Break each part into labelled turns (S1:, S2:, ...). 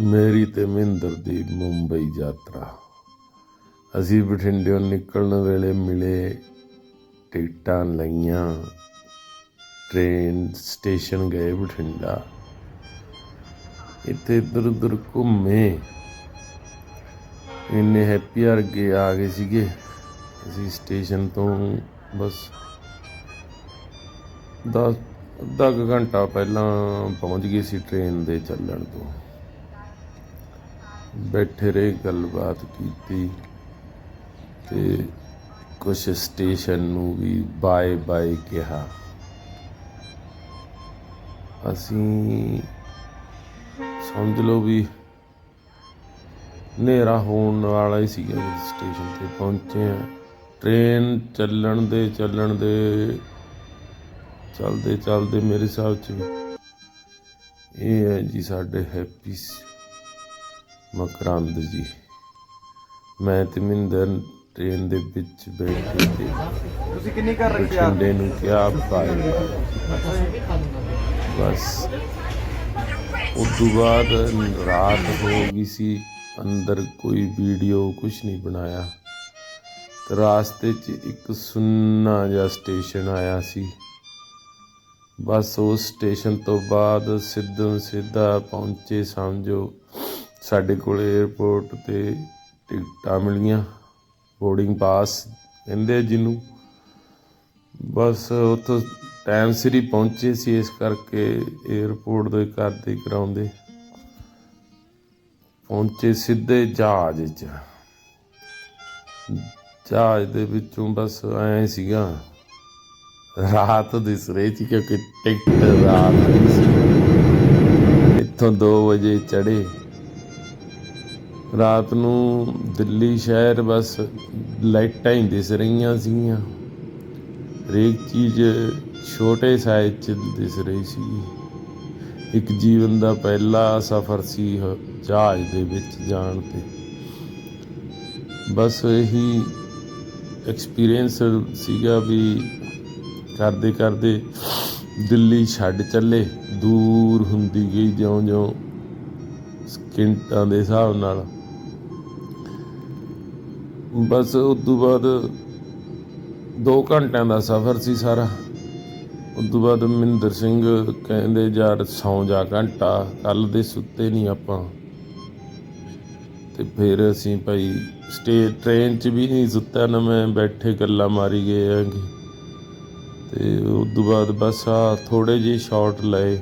S1: ਮੇਰੀ ਤੇ ਮਹਿੰਦਰ ਦੀ ਮੁੰਬਈ ਯਾਤਰਾ। ਅਸੀਂ ਬਠਿੰਡਿਓਂ ਨਿਕਲਣ ਵੇਲੇ ਮਿਲੇ, ਟਿਕਟਾਂ ਲਈਆਂ ਟ੍ਰੇਨ ਸਟੇਸ਼ਨ ਗਏ ਬਠਿੰਡਾ। ਇੱਥੇ ਇੱਧਰ ਉੱਧਰ ਘੁੰਮੇ। ਇੰਨੇ ਹੈਪੀ ਵਰਗੇ ਆ ਗਏ ਸੀਗੇ। ਅਸੀਂ ਸਟੇਸ਼ਨ ਤੋਂ ਬਸ ਦਸ, ਅੱਧਾ ਕੁ ਘੰਟਾ ਪਹਿਲਾਂ ਪਹੁੰਚ ਗਏ ਸੀ ਟ੍ਰੇਨ ਦੇ ਚੱਲਣ ਤੋਂ। ਬੈਠੇ ਰਹੇ, ਗੱਲਬਾਤ ਕੀਤੀ ਤੇ ਕੁਝ ਸਟੇਸ਼ਨ ਨੂੰ ਵੀ ਬਾਏ ਬਾਏ ਕਿਹਾ। ਅਸੀਂ ਸਮਝ ਲਓ ਵੀ ਹਨੇਰਾ ਹੋਣ ਵਾਲਾ ਹੀ ਸੀਗਾ ਸਟੇਸ਼ਨ ਤੇ ਪਹੁੰਚੇ ਆ ਟ੍ਰੇਨ ਚੱਲਣ ਦੇ ਚੱਲਣ ਦੇ, ਚੱਲਦੇ ਚੱਲਦੇ ਮੇਰੇ ਹਿਸਾਬ ਚ ਇਹ ਹੈ ਜੀ ਸਾਡੇ ਹੈਪੀ ਮਕਰੰਦ ਜੀ। ਮੈਂ ਤੇ ਮਿੰਦਰ ਟ੍ਰੇਨ ਦੇ ਵਿੱਚ ਬੈਠੇ ਤੇ
S2: ਤੁਸੀਂ ਕਿੰਨੀ ਕਰ ਰੱਖਿਆ
S1: ਬਠਿੰਡੇ ਨੂੰ ਕਿਹਾ ਬਾਏ ਬਸ। ਉਸ ਤੋਂ ਬਾਅਦ ਰਾਤ ਹੋ ਗਈ ਸੀ ਅੰਦਰ ਕੋਈ ਵੀਡੀਓ ਕੁਝ ਨਹੀਂ ਬਣਾਇਆ। ਤੇ ਰਾਸਤੇ 'ਚ ਇੱਕ ਸੁੰਨਾ ਜਿਹਾ ਸਟੇਸ਼ਨ ਆਇਆ ਸੀ। ਬਸ ਉਸ ਸਟੇਸ਼ਨ ਤੋਂ ਬਾਅਦ ਸਿੱਧਮ ਸਿੱਧਾ ਪਹੁੰਚੇ ਸਮਝੋ ਸਾਡੇ ਕੋਲ 에어ਪੋਰਟ ਤੇ ਟਿਕਟਾਂ ਮਿਲੀਆਂ ਬੋਰਡਿੰਗ ਪਾਸ ਕਹਿੰਦੇ ਜਿਹਨੂੰ। ਬਸ ਉੱਥੋਂ ਟਾਈਮ ਸਿਰ ਹੀ ਪਹੁੰਚੇ ਸੀ, ਇਸ ਕਰਕੇ 에어ਪੋਰਟ ਦੇ ਕਰਦੇ ਕਰਾਉਂਦੇ। ਪਹੁੰਚੇ ਸਿੱਧੇ ਜਹਾਜ਼ 'ਚ। ਜਹਾਜ਼ ਦੇ ਵਿੱਚੋਂ ਬਸ ਐ ਸੀਗਾ, ਰਾਤ ਦਿਸ ਰਹੀ ਸੀ ਕਿਉਂਕਿ ਟਿਕਟ ਰਾਤ ਇੱਥੋਂ 2 ਵਜੇ ਚੜੇ ਰਾਤ ਨੂੰ ਦਿੱਲੀ ਸ਼ਹਿਰ ਬਸ ਲਾਈਟਾਂ ਹੀ ਦਿਸ ਰਹੀਆਂ ਸੀਗੀਆਂ। ਹਰੇਕ ਚੀਜ਼ ਛੋਟੇ ਸਾਈਜ਼ 'ਚ ਦਿਸ ਰਹੀ ਸੀ ਇੱਕ ਜੀਵਨ ਦਾ ਪਹਿਲਾ ਸਫ਼ਰ ਸੀ ਜਹਾਜ਼ ਦੇ ਵਿੱਚ ਜਾਣ ਤੇ। ਬਸ ਇਹੀ ਐਕਸਪੀਰੀਅੰਸ ਸੀਗਾ ਵੀ ਕਰਦੇ ਕਰਦੇ ਦਿੱਲੀ ਛੱਡ ਚੱਲੇ। ਦੂਰ ਹੁੰਦੀ ਗਈ ਜਿਉਂ-ਜਿਉਂ ਸਕਿੰਟਾਂ ਦੇ ਹਿਸਾਬ ਨਾਲ। ਬਸ ਉਸ ਤੋਂ ਬਾਅਦ 2 ਘੰਟਿਆਂ ਦਾ ਸਫ਼ਰ ਸੀ ਸਾਰਾ। ਉਸ ਤੋਂ ਬਾਅਦ ਮਹਿੰਦਰ ਸਿੰਘ ਕਹਿੰਦੇ, ਯਾਰ, ਸੌਂ ਜਾ ਘੰਟਾ ਕੱਲ ਦੇ ਸੁੱਤੇ ਨਹੀਂ ਆਪਾਂ। ਤੇ ਫਿਰ ਅਸੀਂ ਭਾਈ ਸਟੇ ਟ੍ਰੇਨ 'ਚ ਵੀ ਨਹੀਂ ਸੁੱਤਾ ਨਾ ਮੈਂ, ਬੈਠੇ ਗੱਲਾਂ ਮਾਰੀ ਗਏ ਆਂਗੇ ਤੇ ਉਸ ਤੋਂ ਬਾਅਦ ਬਸ ਆ ਥੋੜੇ ਜਿਹੇ ਸ਼ਾਟ ਲਏ।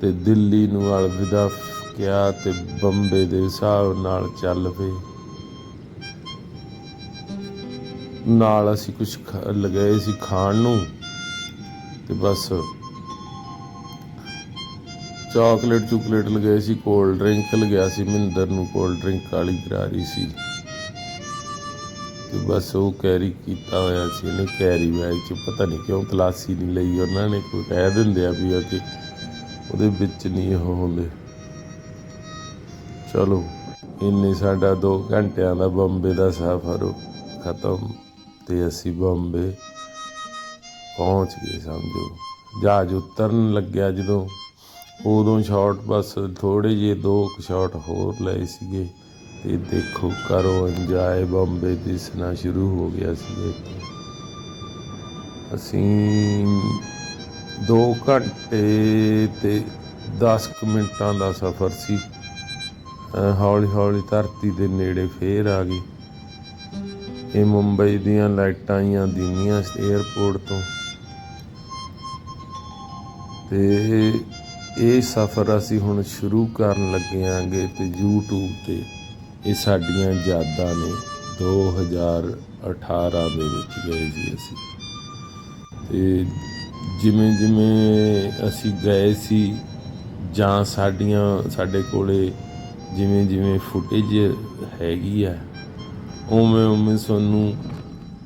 S1: ਤੇ ਦਿੱਲੀ ਨੂੰ ਅਲਵਿਦਾ ਕਿਹਾ ਤੇ ਬੰਬੇ ਦੇ ਹਿਸਾਬ ਨਾਲ ਚੱਲ ਪਏ। ਨਾਲ ਅਸੀਂ ਕੁਝ ਲਗਾਏ ਸੀ ਖਾਣ ਨੂੰ ਤੇ ਬਸ ਚਾਕਲੇਟ ਚੁਕਲੇਟ ਲਗਾਏ ਸੀ, ਕੋਲਡ ਡਰਿੰਕ ਲਗਿਆ ਸੀ, ਮਿੰਦਰ ਨੂੰ ਕੋਲਡ ਡਰਿੰਕ ਕਾਲੀ ਕਰਾਰੀ ਸੀ। ਤੇ ਬਸ ਉਹ ਕੈਰੀ ਕੀਤਾ ਹੋਇਆ ਸੀ, ਇਹਨੇ ਕੈਰੀ ਬੈਗ ਚ ਪਤਾ ਨਹੀਂ ਕਿਉਂ ਤਲਾਸੀ ਨਹੀਂ ਲਈ, ਉਹਨਾਂ ਨੇ ਕੋਈ ਕਹਿ ਦਿੰਦੇ ਆ ਵੀ ਆ ਕਿ ਉਹਦੇ ਵਿੱਚ ਨਹੀਂ ਉਹ ਹੁੰਦੇ। ਚਲੋ, ਇੰਨੇ ਸਾਡਾ 2 ਘੰਟਿਆਂ ਦਾ ਬੰਬੇ ਦਾ ਸਫ਼ਰ ਖਤਮ। ਤੇ ਅਸੀਂ ਬੰਬੇ ਪਹੁੰਚ ਗਏ, ਸਮਝੋ। ਜਹਾਜ਼ ਉਤਰਨ ਲੱਗਿਆ ਜਦੋਂ। ਉਦੋਂ ਸ਼ਾਟ ਬਸ ਥੋੜੇ ਜਿਹੇ, ਦੋ ਕੁ ਸ਼ਾਟ ਹੋਰ ਲਏ ਸੀਗੇ। ਤੇ ਦੇਖੋ ਕਰੋ ਇੰਜੋਏ ਬੰਬੇ ਦਿਸਣਾ ਸ਼ੁਰੂ ਹੋ ਗਿਆ ਸੀ ਇੱਥੇ ਅਸੀਂ 2 ਘੰਟੇ ਤੇ 10 ਕੁ ਮਿੰਟਾਂ ਦਾ ਸਫ਼ਰ ਸੀ। ਹੌਲੀ ਹੌਲੀ ਧਰਤੀ ਦੇ ਨੇੜੇ ਫੇਰ ਆ ਗਈ ਇਹ ਮੁੰਬਈ ਦੀਆਂ ਲਾਈਟਾਂ ਆਈਆਂ ਦਿਨੀਆਂ 에ਅਰਪੋਰਟ ਤੋਂ। ਤੇ ਇਹ ਸਫ਼ਰ ਅਸੀਂ ਹੁਣ ਸ਼ੁਰੂ ਕਰਨ ਲੱਗੇ ਆਂਗੇ ਤੇ YouTube ਤੇ। ਇਹ ਸਾਡੀਆਂ ਯਾਦਾਂ ਨੇ 2018 ਦੇ ਵਿੱਚ ਗਏ ਸੀ ਅਸੀਂ। ਤੇ ਜਿਵੇਂ ਜਿਵੇਂ ਅਸੀਂ ਗਏ ਸੀ, ਜਾਂ ਸਾਡੀਆਂ, ਸਾਡੇ ਕੋਲੇ ਜਿਵੇਂ ਜਿਵੇਂ ਫੁਟੇਜ ਹੈਗੀ ਆ ਉਵੇਂ ਉਵੇਂ ਤੁਹਾਨੂੰ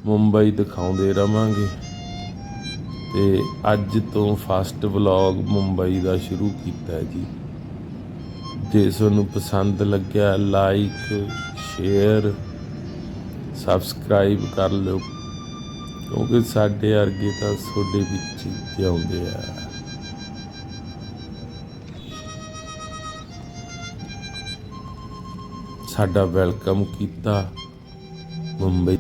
S1: ਮੁੰਬਈ ਦਿਖਾਉਂਦੇ ਰਵਾਂਗੇ। ਤੇ ਅੱਜ ਤੋਂ ਫਸਟ ਵਲੌਗ ਮੁੰਬਈ ਦਾ ਸ਼ੁਰੂ ਕੀਤਾ ਹੈ ਜੀ। ਜੇ ਤੁਹਾਨੂੰ ਪਸੰਦ ਲੱਗਿਆ ਲਾਈਕ ਸ਼ੇਅਰ ਸਬਸਕ੍ਰਾਈਬ ਕਰ ਲਿਓ। ਕਿਉਂਕਿ ਸਾਡੇ ਅਰਗੇ ਤਾਂ ਤੁਹਾਡੇ ਵਿੱਚ ਹੀ ਜਿਉਂਦੇ ਆ। ਸਾਡਾ ਵੈਲਕਮ ਕੀਤਾ।
S3: मुंबई।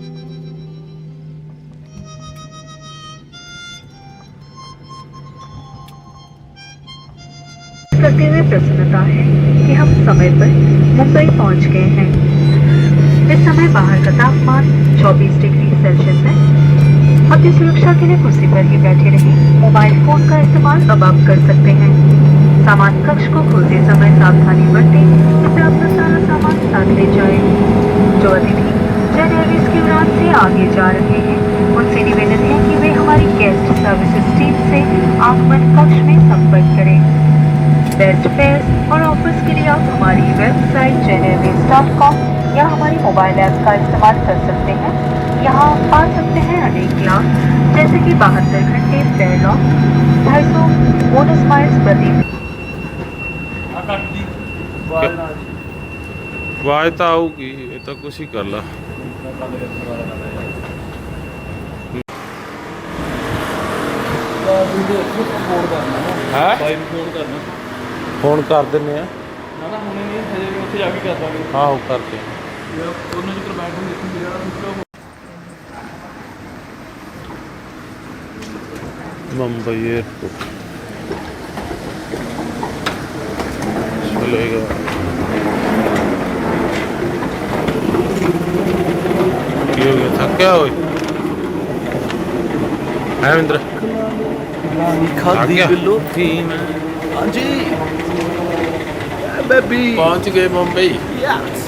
S3: हुए प्रसन्नता है कि हम समय पर मुंबई पहुँच गए हैं। इस समय बाहर का तापमान 24 डिग्री सेल्सियस है। अपनी सुरक्षा के लिए कुर्सी पर ही बैठे रहे मोबाइल फ़ोन का इस्तेमाल अब आप कर सकते हैं। सामान कक्ष को खोलते समय सावधानी बरतें। इसे अपना जा रहे हैं। उनसे निवेदन है कि वे हमारी गेस्ट सर्विसेज़ टीम से आगमन कक्ष में संपर्क करें। बेस्ट फेयर और ऑफर्स के लिए आप हमारी वेबसाइट जे डॉट कॉम या हमारी मोबाइल ऐप का इस्तेमाल कर सकते हैं। यहाँ पा सकते हैं अनेक लाभ, जैसे कि बहत्तर घंटे फेयर लॉक ढाई सौ बोनस माइल्स प्रति
S1: वाय तो आऊगी ये तो कुछ ही कर ला।
S2: ਫੋਨ ਕਰਨਾ
S1: ਹੈ
S2: ਬਾਈ ਨੂੰ ਫੋਨ ਕਰਨਾ
S1: ਫੋਨ ਕਰ ਦਿੰਨੇ ਆ
S2: ਨਾ ਨਾ ਹੁਣੇ ਨਹੀਂ ਹਜੇ ਵੀ ਉੱਥੇ ਜਾ ਕੇ ਕਰ ਦਾਂਗੇ
S1: ਆਹੋ ਕਰਦੇ ਆ।
S2: ਯਾਰ ਉਹਨਾਂ ਜਿੱਧਰ ਬੈਠ ਨੂੰ ਦੇਖੀ ਜਿਹੜਾ ਦੂਸਰਾ
S1: मुंबई एयरपोर्ट चलेगा ਕੀ ਹੋ ਗਿਆ ਥੱਕਿਆ ਹੋਏ ਹੈ ਮਿੰਦਰ
S2: ਖਾਦੀ
S1: ਗਿਆ?
S2: ਬਿੱਲੋ ਥੀਮ ਹਾਂਜੀ ਬੇਬੀ
S1: ਪਹੁੰਚ ਗਏ ਮੁੰਬਈ
S2: ਯੈਸ